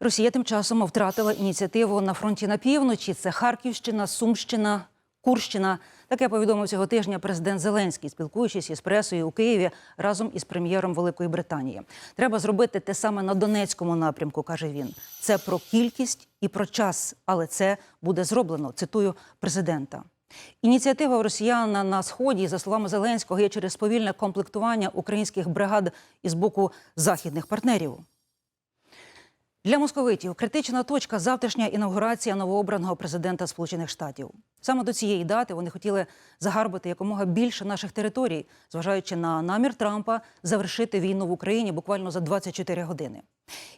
Росія тим часом втратила ініціативу на фронті на півночі. Це Харківщина, Сумщина, Курщина. Таке повідомив цього тижня президент Зеленський, спілкуючись із пресою у Києві разом із прем'єром Великої Британії. Треба зробити те саме на Донецькому напрямку, каже він. Це про кількість і про час, але це буде зроблено. Цитую президента. Ініціатива росіян на сході, за словами Зеленського, є через повільне комплектування українських бригад із боку західних партнерів. Для московитів критична точка завтрашня інаугурація новообраного президента Сполучених Штатів. Саме до цієї дати вони хотіли загарбити якомога більше наших територій, зважаючи на намір Трампа завершити війну в Україні буквально за 24 години.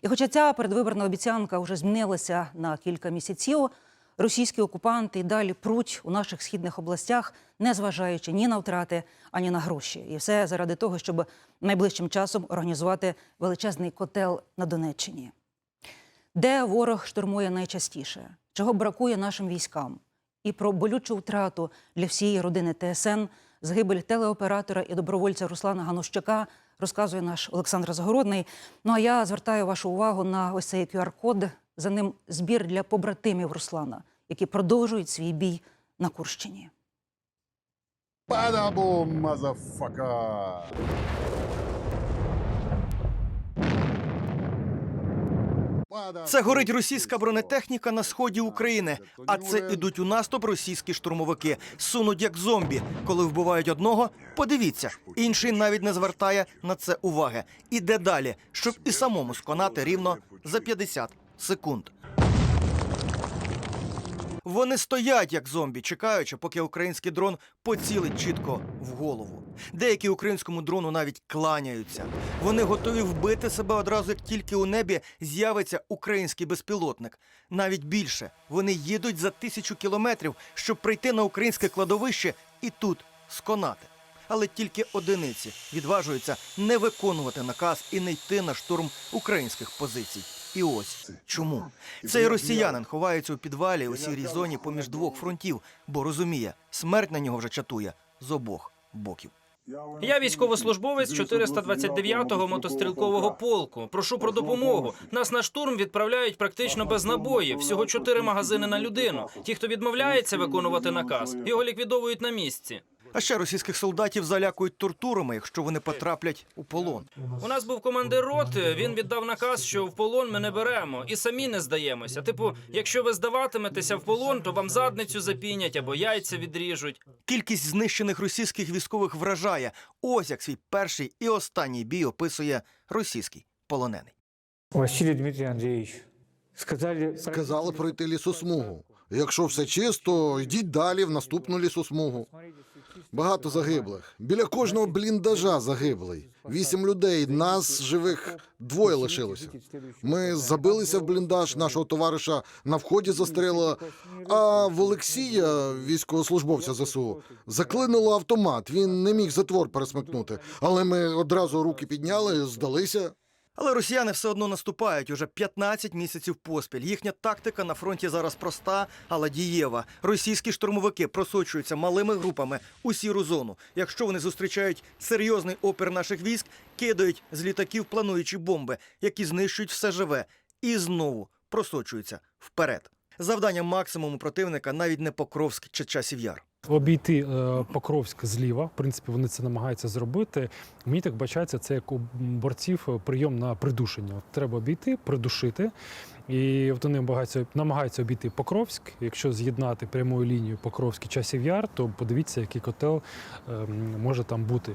І хоча ця передвиборна обіцянка вже змінилася на кілька місяців, російські окупанти й далі пруть у наших східних областях, не зважаючи ні на втрати, ані на гроші. І все заради того, щоб найближчим часом організувати величезний котел на Донеччині. Де ворог штурмує найчастіше, чого бракує нашим військам, і про болючу втрату для всієї родини ТСН, загибель телеоператора і добровольця Руслана Ганущака розказує наш Олександр Загородний. Ну а я звертаю вашу увагу на ось цей QR-код. За ним збір для побратимів Руслана, які продовжують свій бій на Курщині. Бадабум, мазафака! Це горить російська бронетехніка на сході України. А це ідуть у наступ російські штурмовики. Сунуть як зомбі. Коли вбивають одного, подивіться, інший навіть не звертає на це уваги. Іде далі, щоб і самому сконати рівно за 50 секунд. Вони стоять як зомбі, чекаючи, поки український дрон поцілить чітко в голову. Деякі українському дрону навіть кланяються. Вони готові вбити себе одразу, як тільки у небі з'явиться український безпілотник. Навіть більше вони їдуть за тисячу кілометрів, щоб прийти на українське кладовище і тут сконати. Але тільки одиниці відважуються не виконувати наказ і не йти на штурм українських позицій. І ось чому цей росіянин ховається у підвалі у сірій зоні поміж двох фронтів, бо розуміє, смерть на нього вже чатує з обох боків. Я військовослужбовець 429-го мотострілкового полку. Прошу про допомогу. Нас на штурм відправляють практично без набоїв. Всього чотири магазини на людину. Ті, хто відмовляється виконувати наказ, його ліквідовують на місці. А ще російських солдатів залякують тортурами, якщо вони потраплять у полон. У нас був командир роти. Він віддав наказ, що в полон ми не беремо і самі не здаємося. Типу, якщо ви здаватиметеся в полон, то вам задницю запінять або яйця відріжуть. Кількість знищених російських військових вражає. Ось як свій перший і останній бій описує російський полонений. Василий Дмитрий Андреевич, сказали... Сказали пройти лісосмугу. Якщо все чисто, йдіть далі в наступну лісосмугу. Багато загиблих. Біля кожного бліндажа загиблий. Вісім людей. Нас живих двоє лишилося. Ми забилися в бліндаж нашого товариша на вході застрелили, а в Олексія, військовослужбовця ЗСУ, заклинило автомат. Він не міг затвор пересмикнути. Але ми одразу руки підняли, здалися. Але росіяни все одно наступають уже 15 місяців поспіль. Їхня тактика на фронті зараз проста, але дієва. Російські штурмовики просочуються малими групами у сіру зону. Якщо вони зустрічають серйозний опір наших військ, кидають з літаків плануючі бомби, які знищують все живе, і знову просочуються вперед. Завдання максимуму противника навіть не Покровськ чи часів яр. Обійти е, Покровськ зліва, в принципі, вони це намагаються зробити. Мені так бачається, це як у борців е, прийом на придушення. От треба обійти, придушити. І от вони намагаються, намагаються обійти Покровськ. Якщо з'єднати прямою лінією Покровськ і часів яр, то подивіться, який котел е, може там бути.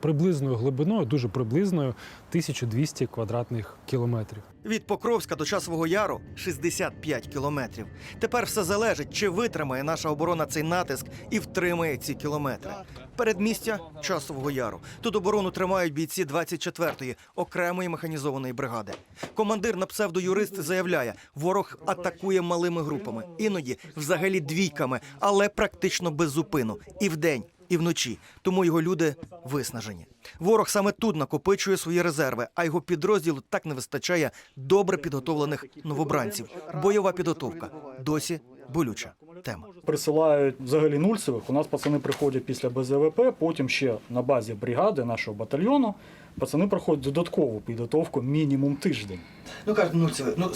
Приблизною глибиною, дуже приблизною 1200 квадратних кілометрів. Від Покровська до Часового Яру 65 кілометрів. Тепер все залежить, чи витримає наша оборона цей натиск і втримає ці кілометри. Передмістя Часового Яру. Тут оборону тримають бійці 24-ї окремої механізованої бригади. Командир на псевдоюрист заявляє, ворог атакує малими групами, іноді взагалі двійками, але практично без зупину. І вдень, і вночі. Тому його люди виснажені. Ворог саме тут накопичує свої резерви, а його підрозділу так не вистачає добре підготовлених новобранців. Бойова підготовка досі болюча тема. Присилають взагалі нульцевих. У нас пацани приходять після БЗВП, потім ще на базі бригади нашого батальйону. Пацани проходять додаткову підготовку мінімум тиждень. Ну кажуть, ну це ну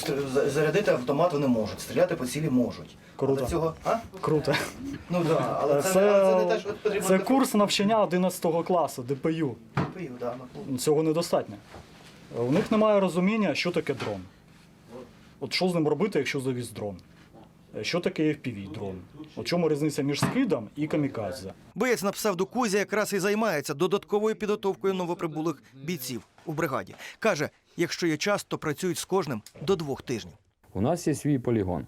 зарядити автомат вони можуть, стріляти по цілі можуть. Круто. Але цього, а? Круто. Ну да, але це, Це, але це не те, що потрібно. це курс навчання 11 класу ДПЮ. ДПЮ, да, Цього недостатньо. У них немає розуміння, що таке дрон. От що з ним робити, якщо завіз дрон? Що таке FPV дрон? У чому різниця між скидом і камікадзе? Боєць на псевдокузі якраз і займається додатковою підготовкою новоприбулих бійців у бригаді. Каже, якщо є час, то працюють з кожним до двох тижнів. У нас є свій полігон.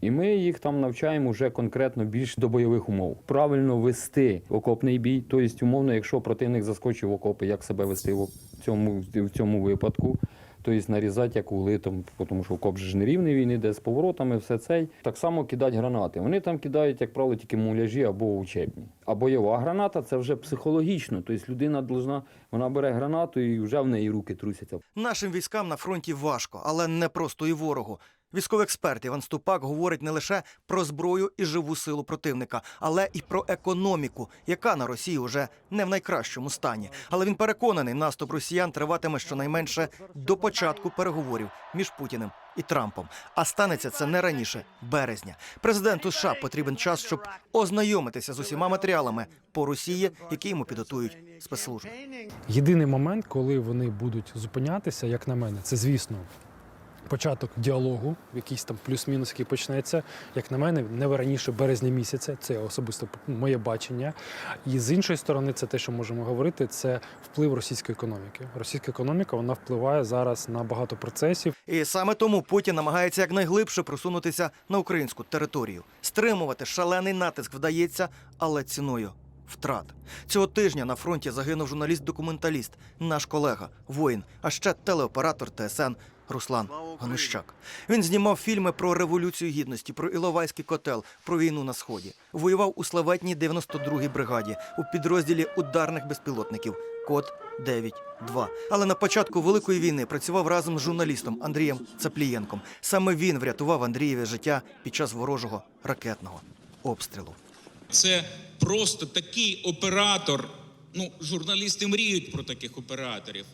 І ми їх там навчаємо вже конкретно більш до бойових умов. Правильно вести окопний бій, тобто, умовно, якщо противник заскочив в окопи, як себе вести в цьому, в цьому випадку. Тобто нарізати як угли, там, тому що коп ж нерівний він іде з поворотами, все цей. Так само кидати гранати. Вони там кидають, як правило, тільки муляжі або учебні. А бойова граната це вже психологічно. Тобто людина должна, вона бере гранату і вже в неї руки трусяться. Нашим військам на фронті важко, але не просто і ворогу. Військовий експерт Іван Ступак говорить не лише про зброю і живу силу противника, але і про економіку, яка на Росії вже не в найкращому стані. Але він переконаний, наступ росіян триватиме щонайменше до початку переговорів між Путіним і Трампом. А станеться це не раніше березня. Президенту США потрібен час, щоб ознайомитися з усіма матеріалами по Росії, які йому підготують спецслужби. Єдиний момент, коли вони будуть зупинятися, як на мене, це звісно. Початок діалогу, якийсь там плюс-мінус, який почнеться, як на мене, не раніше березня місяця. Це особисто моє бачення. І з іншої сторони, це те, що можемо говорити, це вплив російської економіки. Російська економіка вона впливає зараз на багато процесів. І саме тому Путін намагається якнайглибше просунутися на українську територію. Стримувати шалений натиск вдається, але ціною втрат. Цього тижня на фронті загинув журналіст-документаліст, наш колега, воїн, а ще телеоператор ТСН Руслан Ганущак. Він знімав фільми про революцію гідності, про Іловайський котел, про війну на сході. Воював у славетній 92-й бригаді у підрозділі ударних безпілотників. Код 9-2. Але на початку великої війни працював разом з журналістом Андрієм Цаплієнком. Саме він врятував Андрієве життя під час ворожого ракетного обстрілу. Це просто такий оператор. Ну, журналісти мріють про таких операторів.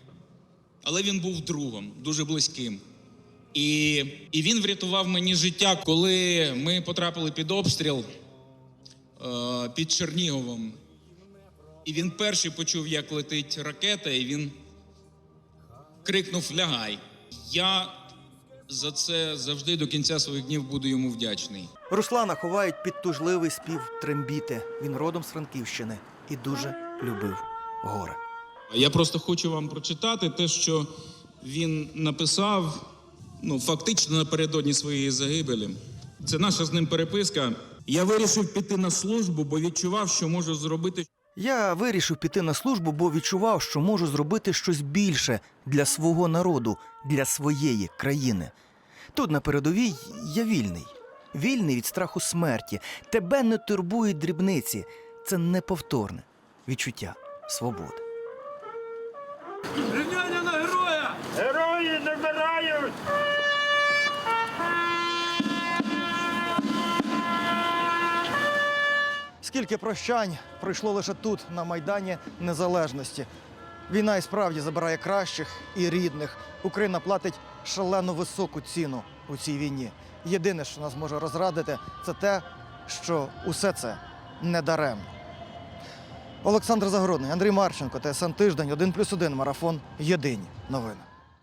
Але він був другом, дуже близьким. І, і він врятував мені життя, коли ми потрапили під обстріл е, під Черніговом. І він перший почув, як летить ракета, і він крикнув Лягай. Я за це завжди до кінця своїх днів буду йому вдячний. Руслана ховають під тужливий спів трембіти. Він родом з Франківщини і дуже любив гори. Я просто хочу вам прочитати те, що він написав ну, фактично напередодні своєї загибелі. Це наша з ним переписка. Я вирішив піти на службу, бо відчував, що можу зробити Я вирішив піти на службу, бо відчував, що можу зробити щось більше для свого народу, для своєї країни. Тут на передовій я вільний, вільний від страху смерті. Тебе не турбують дрібниці. Це неповторне відчуття свободи. Скільки прощань пройшло лише тут, на Майдані Незалежності. Війна і справді забирає кращих і рідних. Україна платить шалено високу ціну у цій війні. Єдине, що нас може розрадити, це те, що усе це не даремно. Олександр Загородний, Андрій Марченко, ТСН Тиждень, 1+,1 марафон. Єдині новини.